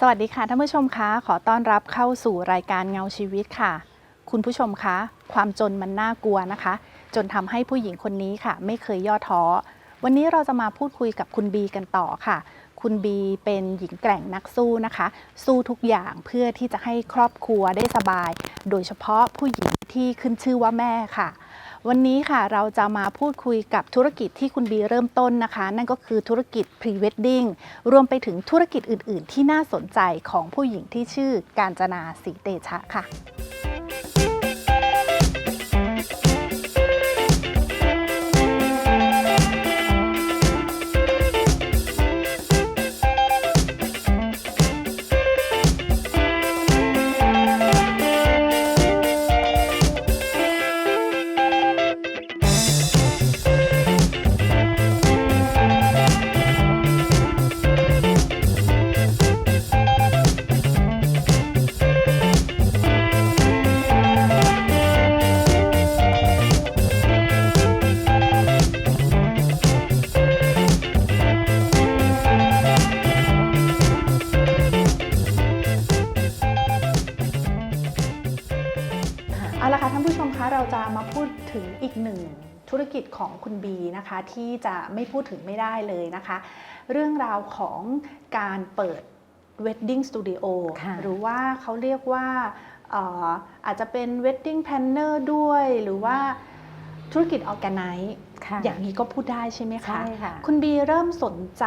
สวัสดีค่ะท่านผู้ชมคะขอต้อนรับเข้าสู่รายการเงาชีวิตค่ะ คุณผู้ชมคะ ความจนมันน่ากลัวนะคะ จนทำให้ผู้หญิงคนนี้ค่ะ ไม่เคยย่อท้อ วันนี้เราจะมาพูดคุยกับคุณบีกันต่อค่ะ คุณบีเป็นหญิงแกร่งนักสู้นะคะ สู้ทุกอย่างเพื่อที่จะให้ครอบครัวได้สบาย โดยเฉพาะผู้หญิงที่ขึ้นชื่อว่าแม่ค่ะ วันนี้ค่ะเราจะมาพูดคุยกับธุรกิจที่คุณบีเริ่มต้นนะคะ นั่นก็คือธุรกิจพรีเวดดิ้งรวมไปถึงธุรกิจอื่น ๆ ที่น่าสนใจของผู้หญิงที่ชื่อการจนาสีเตชะค่ะ ของคุณบีนะคะที่จะไม่พูดถึงไม่ได้เลยนะคะ เรื่องราวของการเปิด Wedding Studio ค่ะหรือว่าเขาเรียกว่าเอ่ออาจจะเป็น Wedding Planner ด้วย หรือว่าธุรกิจ Organize ค่ะอย่างนี้ก็พูดได้ใช่ไหมคะใช่ค่ะคุณบีเริ่มสนใจ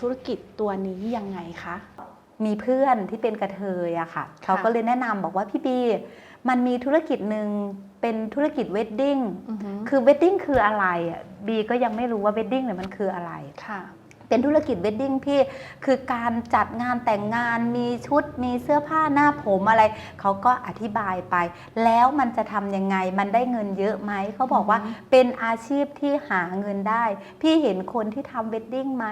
ธุรกิจตัวนี้ยังไงคะ มีเพื่อนที่เป็นกระเทยอะค่ะ เขาก็เลยแนะนำบอกว่าพี่บี มันมีธุรกิจหนึ่งเป็นธุรกิจเวดดิ้งอือฮึคือเวดดิ้งคืออะไรอะบีก็ยังไม่รู้ว่าเวดดิ้งเนี่ยมันคืออะไรค่ะเป็นธุรกิจเวดดิ้งพี่คือการจัดงานแต่งงานมีชุดมีเสื้อผ้าหน้าผมอะไร เขาก็อธิบายไป แล้วมันจะทำยังไงมันได้เงินเยอะไหมเขาบอกว่าอือฮึเป็นอาชีพที่หาเงินได้ พี่เห็นคนที่ทำเวดดิ้งไหม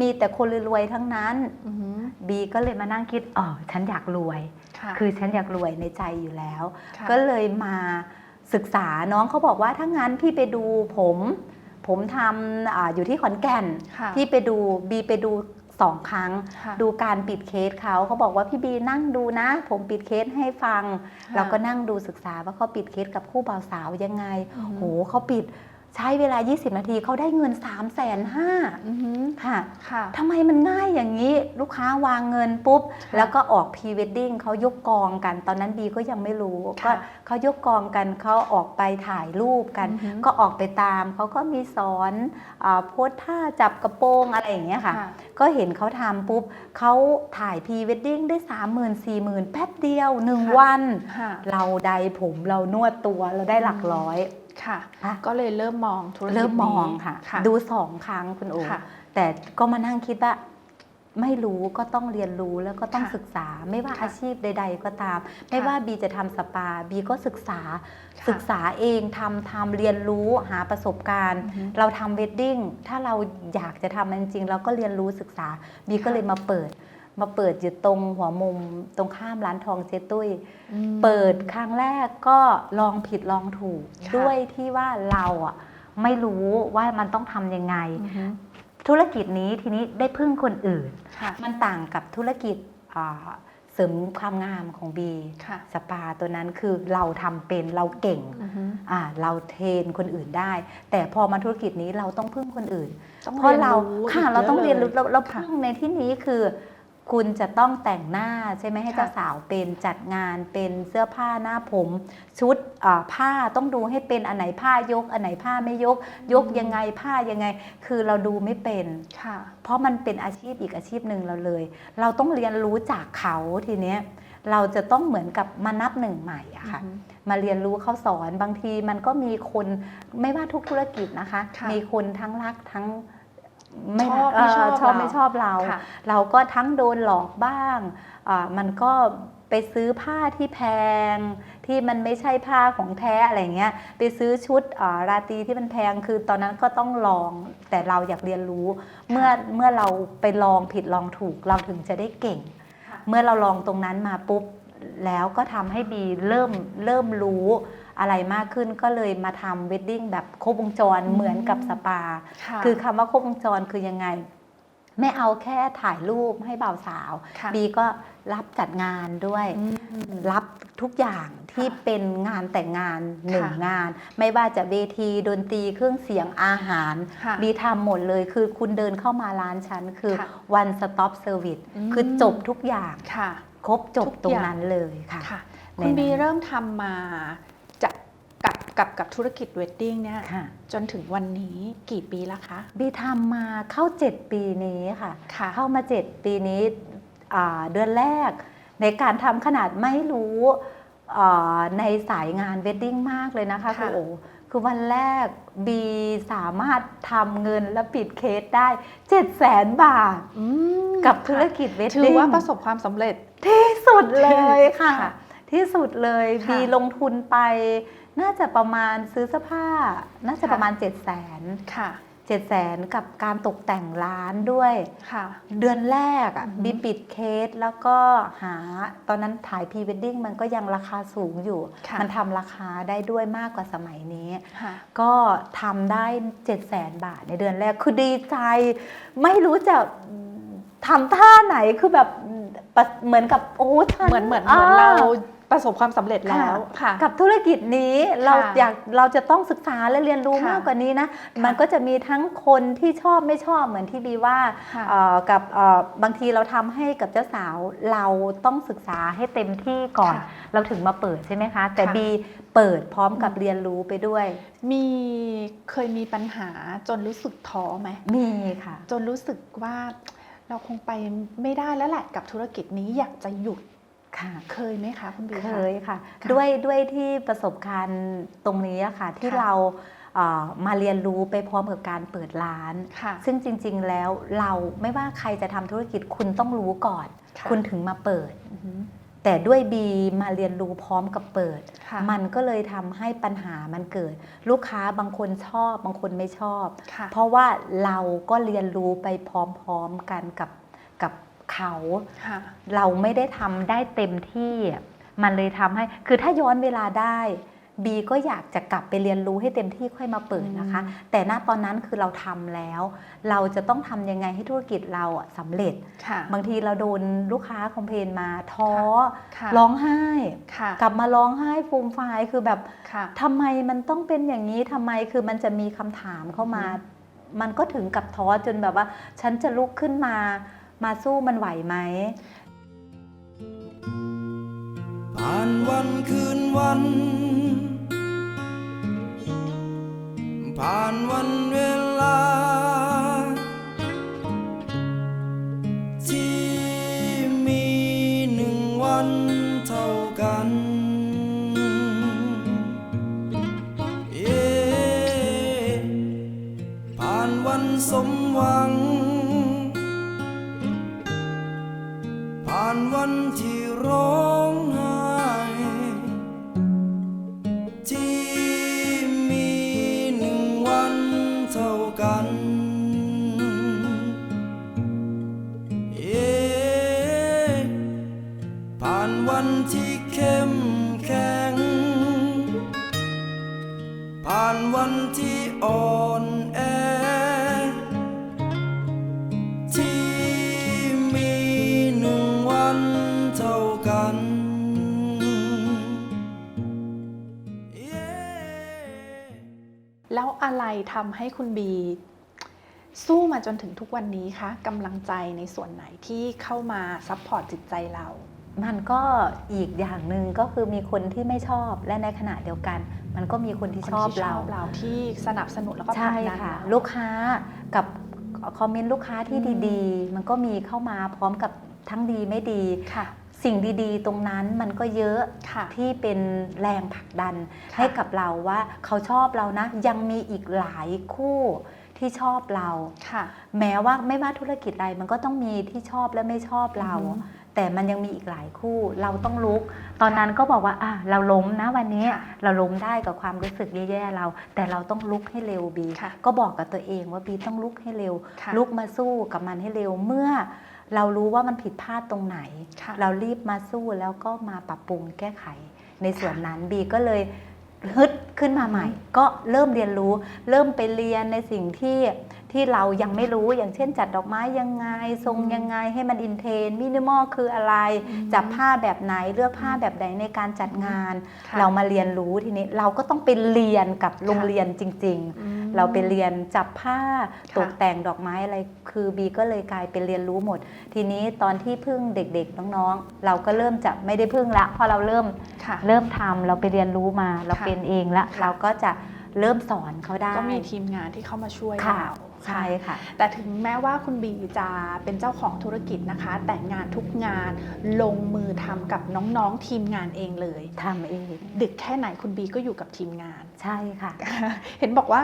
มีแต่คนรวยๆทั้งนั้นอือฮึบีก็เลยมานั่งคิดอ๋อฉันอยากรวย ค่ะคือฉันอยากรวยในใจอยู่แล้วค่ะก็เลยมาศึกษาน้องเขาบอกว่าถ้างั้นพี่ไปดูผม ผมทำอาอยู่ที่ขอนแก่นค่ะพี่ไปดูบีไปดูสองครั้งค่ะดูการปิดเคสเขาเขาบอกว่าพี่บีนั่งดูนะ ผมปิดเคสให้ฟังค่ะเราก็นั่งดูศึกษาว่าเขาปิดเคสกับคู่บ่าวสาวยังไงอือฮึโหเขาปิด ใช้เวลา 20 นาทีเขาได้เงิน3ามแสนห้าอือฮึค่ะค่ะทำไมมันง่ายอย่างนี้ลูกค้าวางเงินปุ๊บค่ะแล้วก็ออกพรีเวดดิ้งเขายกกองกัน ตอนนั้นบีก็ยังไม่รู้ก็ค่ะเขายกกองกันเขาออกไปถ่ายรูปกันอือฮึก็ออกไปตามเขาก็มีสอนอาโพสท่าจับกระโปรงอะไรอย่างเงี้ยค่ะค่ะ ก็เห็นเขาทำปุ๊บเขาถ่ายพรีเวดดิ้งได้สามหมื่นสี่หมื่นแป๊บเดียวหนึ่งค่ะวันค่ะเราใดผมเรานวดตัวเราได้หลักร้อย ค่ะค่ะ ก็เลยเริ่มมองธุรกิจเริ่มมองนี้ค่ะค่ะ ดูสองครั้งคุณโอค่ะ แต่ก็มานั่งคิดว่า ไม่รู้ก็ต้องเรียนรู้แล้วก็ต้องค่ะศึกษา ไม่ว่าค่ะอาชีพใด ๆ ก็ตาม ไม่ว่าบีจะทำสปาบีก็ศึกษา ค่ะศึกษาเองทำทำเรียนรู้หาประสบการณ์ อือฮึเราทำเวดดิ้งถ้าเราอยากจะทำมันจริงๆเราก็เรียนรู้ศึกษาบีก็ค่ะ เลยมาเปิด มาเปิดอยู่ตรงหัวมุมตรงข้ามร้านทองเจตุ้ยอืมเปิดครั้งแรกก็ลองผิดลองถูกค่ะด้วยที่ว่าเราอะไม่รู้ว่ามันต้องทำยังไงอือฮึธุรกิจนี้ทีนี้ได้พึ่งคนอื่นค่ะมันต่างกับธุรกิจอ่าเสริมความงามของบีค่ะสปาตัวนั้นคือเราทำเป็นเราเก่งอือฮึอ่าเราเทรนคนอื่นได้ แต่พอมาธุรกิจนี้เราต้องพึ่งคนอื่นต้องเพราะเราเรียนรู้ค่ะกเราต้องยะเรียนรู้ลเราเราค่ะพึ่งในที่นี้คือ คุณจะต้องแต่งหน้าใช่ไหมให้ค่ะเจ้าสาวเป็นจัดงานเป็นเสื้อผ้าหน้าผม ชุดอ่าผ้าต้องดูให้เป็นอันไหนผ้ายก อันไหนผ้าไม่ยก ยกยังไงผ้ายังไง คือเราดูไม่เป็นค่ะเพราะมันเป็นอาชีพอีกอาชีพหนึ่งเราเลย เราต้องเรียนรู้จากเขาทีเนี้ยเราจะต้องเหมือนกับมานับหนึ่งใหม่อะค่ะอือฮึมาเรียนรู้เขาสอนบางทีมันก็มีคนไม่ว่าทุกธุรกิจนะคะค่ะมีคนทั้งรักทั้ง ชอบเไม่ชอบชอบเราไม่ชอบเราค่ะเราก็ทั้งโดนหลอกบ้างอ่ามันก็ไปซื้อผ้าที่แพง ที่มันไม่ใช่ผ้าของแท้อะไรเงี้ยไปซื้อชุดอ่าราตรีที่มันแพงคือตอนนั้นก็ต้องลองแต่เราอยากเรียนรู้เมื่อเมื่อเราไปลองผิดลองถูกเราถึงจะได้เก่งค่ะเมื่อเราลองตรงนั้นมาปุ๊บแล้วก็ทำให้บีเริ่มเริ่มรู้ อะไรมากขึ้นก็เลยมาทำเวดดิ้งแบบครบวงจรอืมเหมือนกับสปาค่ะคือคำว่าครบวงจรคือยังไง ไม่เอาแค่ถ่ายรูปให้บ่าวสาวค่ะบีก็รับจัดงานด้วยอืมรับทุกอย่างที่ค่ะเป็นงานแต่งงานหนึ่งค่ะงาน ไม่ว่าจะเวทีดนตรีเครื่องเสียงอาหารค่ะบีทำหมดเลยคือคุณเดินเข้ามาร้านฉันคือค่ะ one stop service อืมคือจบทุกอย่างค่ะครบจบทุกตรองย่างนั้นเลยค่ะค่ะในคุณบีนั้นเริ่มทำมาจา กกับกับกับธุรกิจเวดดิ้งเนี่ยค่ะ จนถึงวันนี้กี่ปีแล้วคะ บีทำมาเข้า 7 ปีนี้ค่ะ ค่ะ เข้ามา 7 ปีนี้อ่าเดือนแรก ในการทำขนาดไม่รู้อ่าในสายงานเวดดิ้งมากเลยนะคะค่ะคือโอคือวันแรกบีสามารถทำเงินและปิดเคสได้7 0 0แสนบาท อืมกับธุรค่ะกิจเวดถืดิ้องว่าประสบความสำเร็จ ที่สุดเลยค่ะ ค่ะที่สุดเลยค่ะ บีลงทุนไป น่าจะประมาณซื้อเสื้อผ้า น่าจะค่ะประมาณ7 0 0แสนค่ะ7 0 0แสนกับการตกแต่งร้านด้วยค่ะ เดือนแรกอะอือหือบีปิดเคสแล้วก็หาตอนนั้นถ่ายพรีเวดดิ้งมันก็ยังราคาสูงอยู่ค่ะมันทำราคาได้ด้วยมากกว่าสมัยนี้ค่ะก็ทำได้7 0 0แสนบาทในเดือนแรกคือดีใจ ไม่รู้จะทำท่าไหนคือแบบปะเหมือนกับโอ้ฉันเหมือนเหมือนเหมือนเราอ่ ประสบความสำเร็จแล้วค่ะ กับธุรกิจนี้เราค่ะอยากเราจะต้องศึกษาและเรียนรู้ค่ะมากกว่านี้นะค่ะมันก็จะมีทั้งคนที่ชอบไม่ชอบเหมือนที่บีว่าค่ะเอ่อกับเอ่อบางทีเราทำให้กับเจ้าสาวเราต้องศึกษาให้เต็มที่ก่อนค่ะเราถึงมาเปิดใช่ไหมคะ แต่ค่ะบีเปิดพร้อมกับเรียนรู้ไปด้วย มีเคยมีปัญหาจนรู้สึกท้อไหมมีค่ะ จนรู้สึกว่าเราคงไปไม่ได้แล้วแหละกับธุรกิจนี้อยากจะหยุด ค่ะเคยไหมคะคุณบีเคคะยค่ะค่ะ ด้วยด้วยที่ประสบการณ์ตรงนี้อะค่ะ ที่ค่ะเราเอ่อมาเรียนรู้ไปพร้อมกับการเปิดร้านค่ะซึ่งจริง ๆ แล้วเราไม่ว่าใครจะทำธุรกิจคุณต้องรู้ก่อนค่ะคุณถึงมาเปิดอือหือแต่ด้วยบีมาเรียนรู้พร้อมกับเปิดค่ะมันก็เลยทำให้ปัญหามันเกิด ลูกค้าบางคนชอบบางคนไม่ชอบค่ะเพราะว่าเราก็เรียนรู้ไปพร้อม ๆ กันกับกับ เขาค่ะเราไม่ได้ทำได้เต็มที่อะมันเลยทำให้ คือถ้าย้อนเวลาได้บีก็อยากจะกลับไปเรียนรู้ให้เต็มที่ค่อยมาเปิดนะคะอืมแต่ณตอนนั้นคือเราทำแล้ว เราจะต้องทำยังไงให้ธุรกิจเราอะสำเร็จค่ะบางทีเราโดนลูกค้าคอมเพลนมาท้อค่ะร้องไห้ค่ะกลับมาร้องไห้ฟูมฟายคือแบบค่ะทำไมมันต้องเป็นอย่างนี้ทำไมคือมันจะมีคำถามเข้ามาอืมมันก็ถึงกับท้อจนแบบว่า ฉันจะลุกขึ้นมา มาสู้มันไหวไหมผ่านวันคืนวัน แล้วอะไรทำให้คุณบี สู้มาจนถึงทุกวันนี้คะกำลังใจในส่วนไหนที่เข้ามาซัพพอร์ตจิตใจเรา มันก็อีกอย่างหนึ่งก็คือมีคนที่ไม่ชอบและในขณะเดียวกัน มันก็มีคนที่คนชอบที่เรา เราที่สนับสนุนแล้วก็ผลัใช่กดันค่ะเราลูกค้ากับคอมเมนต์ลูกค้าที่อืมดี ๆ มันก็มีเข้ามาพร้อมกับทั้งดีไม่ดีค่ะ สิ่งดีๆ ตรงนั้นมันก็เยอะค่ะที่เป็นแรงผลักดันค่ะให้กับเราว่าเขาชอบเรานะ ยังมีอีกหลายคู่ที่ชอบเราค่ะแม้ว่าไม่ว่าธุรกิจใดมันก็ต้องมีที่ชอบและไม่ชอบเราอือฮึแต่มันยังมีอีกหลายคู่เราต้องลุก ตอนนั้นก็บอกว่าอะเราล้มนะวันนี้ค่ะเราล้มได้กับความรู้สึกแย่ๆเรา แต่เราต้องลุกให้เร็วบีค่ะก็บอกกับตัวเองว่าบีต้องลุกให้เร็วค่ะลุกมาสู้กับมันให้เร็วเมื่อ เรารู้ว่ามันผิดพลาดตรงไหนค่ะเรารีบมาสู้แล้วก็มาปรับปรุงแก้ไข ในส่วนนั้นบีก็เลยฮึดขึ้นมาใหม่ ก็เริ่มเรียนรู้ เริ่มไปเรียนในสิ่งที่ ที่เรายังไม่รู้อย่างเช่นจัดดอกไม้ยังไง ทรงยังไงให้มันอินเทนมินิมอลคืออะไรอืมจับผ้าแบบไหนเลือกผ้าแบบไหนในการจัดงานค่ะเรามาเรียนรู้ทีนี้เราก็ต้องไปเรียนกับโรงเรียนจริงๆอืมเราไปเรียนจับผ้าค่ะตกแต่งดอกไม้อะไรคือบีก็เลยกลายเป็นเรียนรู้หมด ทีนี้ตอนที่พึ่งเด็กๆน้องๆเราก็เริ่มจะไม่ได้พึ่งละเพราะเราเริ่มค่ะเริ่มทำเราไปเรียนรู้มาเราค่ะเป็นเองละค่ะเราก็จะเริ่มสอนเขาได้ ก็มีทีมงานที่เข้ามาช่วยค่ะเรา ใช่ค่ะ แต่ถึงแม้ว่าคุณบีจะเป็นเจ้าของธุรกิจนะคะ แต่งานทุกงานลงมือทำกับน้องๆทีมงานเองเลยทำเอง ดึกแค่ไหนคุณบีก็อยู่กับทีมงาน ใช่ค่ะ เห็นบอกว่า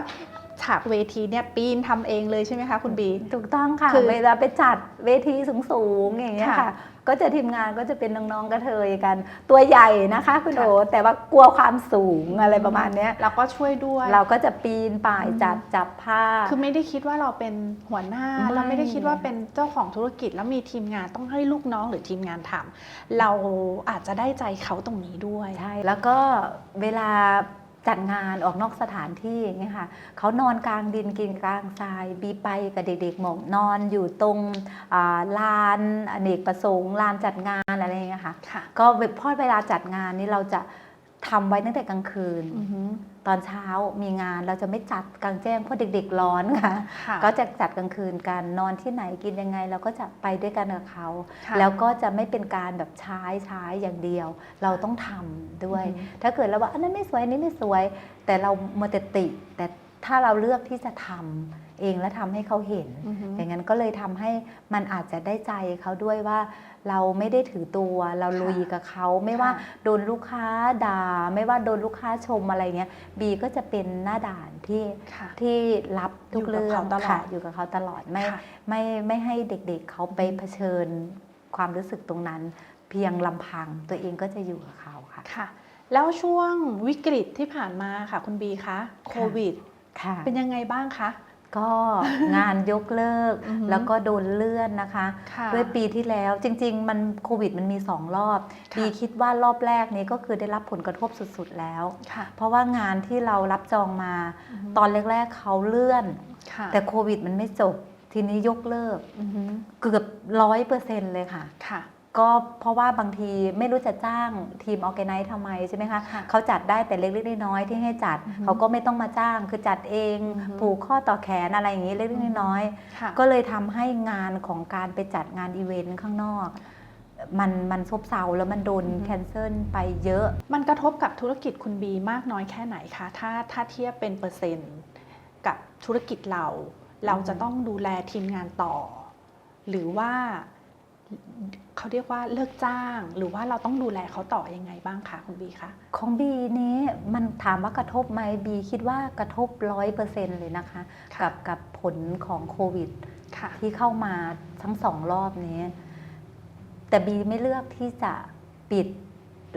ฉากเวทีเนี่ยปีนทำเองเลยใช่ไหมคะคุณบี ถูกต้องค่ะคือเวลาไปจัดเวทีสูงๆอย่างเงี้ยค่ะค่ะ ก็จะทีมงานก็จะเป็นน้องๆกระเทยกัน ตัวใหญ่นะคะคุณค่ะโอแต่ว่ากลัวความสูงอะไรประมาณเนี้ยเราก็ช่วยด้วย เราก็จะปีนป่ายอืมจับจับผ้า คือไม่ได้คิดว่าเราเป็นหัวหน้าไม่เราไม่ได้คิดว่าเป็นเจ้าของธุรกิจแล้วมีทีมงานต้องให้ลูกน้องหรือทีมงานทำเราอาจจะได้ใจเขาตรงนี้ด้วยใช่แล้วก็เวลา จัดงานออกนอกสถานที่อย่างเงี้ยค่ะเขานอนกลางดินกินกลางทรายบีไปกับเด็กๆหมกนอนอยู่ตรงอ่าลานอเนกประสงค์ลานจัดงานอะไรอย่างเงี้ยค่ะค่ะ ก็พอเวลาจัดงานนี้เราจะ ทำไว้ตั้งแต่กลางคืนอือหือตอนเช้ามีงานเราจะไม่จัดกลางแจ้งเพราะเด็กๆร้อนค่ะค่ะ ก็จะจัดกลางคืนกันนอนที่ไหนกินยังไง เราก็จะไปด้วยกันกับเขาค่ะแล้วก็จะไม่เป็นการแบบใช้ใช้อย่างเดียว เราต้องทำด้วยอือหือถ้าเกิดเราว่าอันนั้นไม่สวยอันนี้ไม่สวย แต่เราโมเตติแต่ ถ้าเราเลือกที่จะทำเองและทำให้เขาเห็นอือหืออย่างนั้นก็เลยทำให้มันอาจจะได้ใจเขาด้วยว่าเราไม่ได้ถือตัวเราค่ะลุยกับเขา ไม่ว่าค่ะโดนลูกค้าด่า ไม่ว่าโดนลูกค้าชมอะไรเงี้ยบีก็จะเป็นหน้าด่านที่ค่ะที่รับทุกอยู่กับเรื่องเขาตลอดค่ะอยู่กับเขาตลอดไม่ค่ะไม่ไม่ให้เด็กๆเขาไปเผชิญความรู้สึกตรงนั้น เพียงลำพังตัวเองก็จะอยู่กับเขาค่ะค่ะ แล้วช่วงวิกฤตที่ผ่านมาค่ะคุณบีคะโควิด ค่ะ เป็นยังไงบ้างคะ ก็งานยกเลิก อือหือแล้วก็โดนเลื่อนนะคะ ค่ะด้วยปีที่แล้วจริง ๆ มันโควิดมันมี2รอบค่ะบีคิดว่ารอบแรกนี้ก็คือได้รับผลกระทบสุดๆแล้ว ค่ะเพราะว่างานที่เรารับจองมาอือหือตอนแรกๆเขาเลื่อน ค่ะแต่โควิดมันไม่จบ ทีนี้ยกเลิก อือหือเกือบร้อยเปอร์เซ็นต์เลยค่ะ ค่ะ ก็เพราะว่าบางทีไม่รู้จะจ้างทีมออแกไนซ์ทำไมใช่ไหมคะค่ะเขาจัดได้แต่เล็กๆน้อยๆที่ให้จัดอือฮึเขาก็ไม่ต้องมาจ้างคือจัดเองอือฮึผูกข้อต่อแขนอะไรอย่างนี้เล็กๆน้อยค่ะๆก็เลยทำให้งานของการไปจัดงานอีเวนต์ข้างนอก มันมันซบเซาแล้วมันโดนอือฮึแคนเซิลไปเยอะ มันกระทบกับธุรกิจคุณบีมากน้อยแค่ไหนคะถ้าถ้าเทียบเป็นเปอร์เซ็นต์กับธุรกิจเรา เราจะต้องดูแลทีมงานต่อ หรือว่า เขาเรียกว่าเลิกจ้าง หรือว่าเราต้องดูแลเขาต่อยังไงบ้างคะคุณบีคะของบีนี้มันถามว่ากระทบไหมบีคิดว่ากระทบร้อยเปอร์เซ็นต์เลยนะคะค่ะกับกับผลของโควิดค่ะที่เข้ามาทั้งสองรอบนี้ แต่บีไม่เลือกที่จะปิด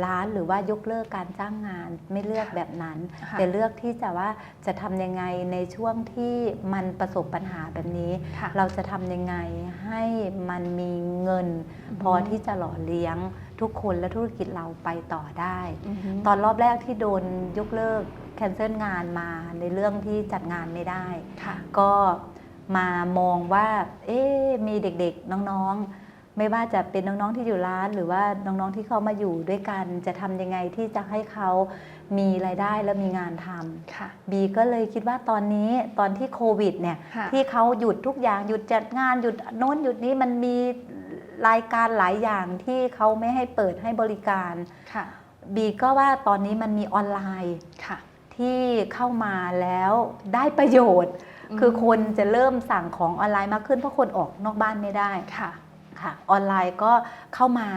ร้านหรือว่ายกเลิกการจ้างงานไม่เลือกแบบนั้นค่ะแต่เลือกที่จะว่าจะทำยังไงในช่วงที่มันประสบปัญหาแบบนี้ค่ะเราจะทำยังไงให้มันมีเงินอือฮึพอที่จะหล่อเลี้ยงทุกคนและธุรกิจเราไปต่อได้อือหือตอนรอบแรกที่โดนยกเลิกแคนเซิลงานมาในเรื่องที่จัดงานไม่ได้ค่ะก็มามองว่า เอ๊ะมีเด็กๆ น้องๆ ไม่ว่าจะเป็นน้องๆที่อยู่ร้าน หรือว่าน้องๆที่เขามาอยู่ด้วยกัน จะทำยังไงที่จะให้เขามีรายได้และมีงานทำค่ะบีก็เลยคิดว่าตอนนี้ตอนที่โควิดเนี่ยค่ะ ที่เขาหยุดทุกอย่างหยุดจัดงานหยุดโน้นหยุดนี้มันมีรายการหลายอย่างที่เขาไม่ให้เปิดให้บริการ ค่ะ บีก็ว่าตอนนี้มันมีออนไลน์ ค่ะ ที่เข้ามาแล้วได้ประโยชน์ อืม คือคนจะเริ่มสั่งของออนไลน์มากขึ้นเพราะคนออกนอกบ้านไม่ได้ ค่ะ ค่ะ ออนไลน์ก็เข้ามา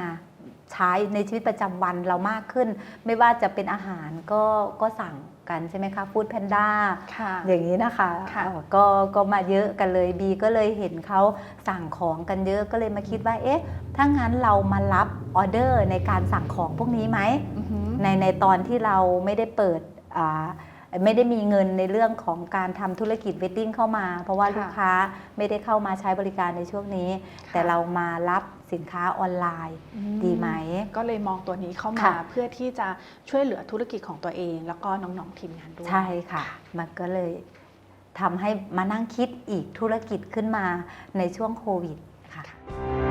ใช้ในชีวิตประจำวันเรามากขึ้น ไม่ว่าจะเป็นอาหารก็ก็สั่งกันใช่ไหมคะฟู้ดแพนด้าค่ะ อย่างนี้นะคะค่ะ เอ่อก็ก็มาเยอะกันเลยบีก็เลยเห็นเขาสั่งของกันเยอะก็เลยมาคิดว่า เอ๊ะ ถ้างั้นเรามารับออเดอร์ในการสั่งของพวกนี้ไหม อือหือ ในในตอนที่เราไม่ได้เปิดอ่า ไม่ได้มีเงินในเรื่องของการทำธุรกิจเวดดิ้งเข้ามา เพราะว่าค่ะลูกค้าไม่ได้เข้ามาใช้บริการในช่วงนี้ แต่เรามารับสินค้าออนไลน์อืดีไหม ก็เลยมองตัวนี้เข้ามาค่ะเพื่อที่จะช่วยเหลือธุรกิจของตัวเอง แล้วก็น้องๆทีมงานด้วยใช่ค่ะ มันก็เลยทำให้มานั่งคิดอีกธุรกิจขึ้นมาในช่วงโควิดค่ะค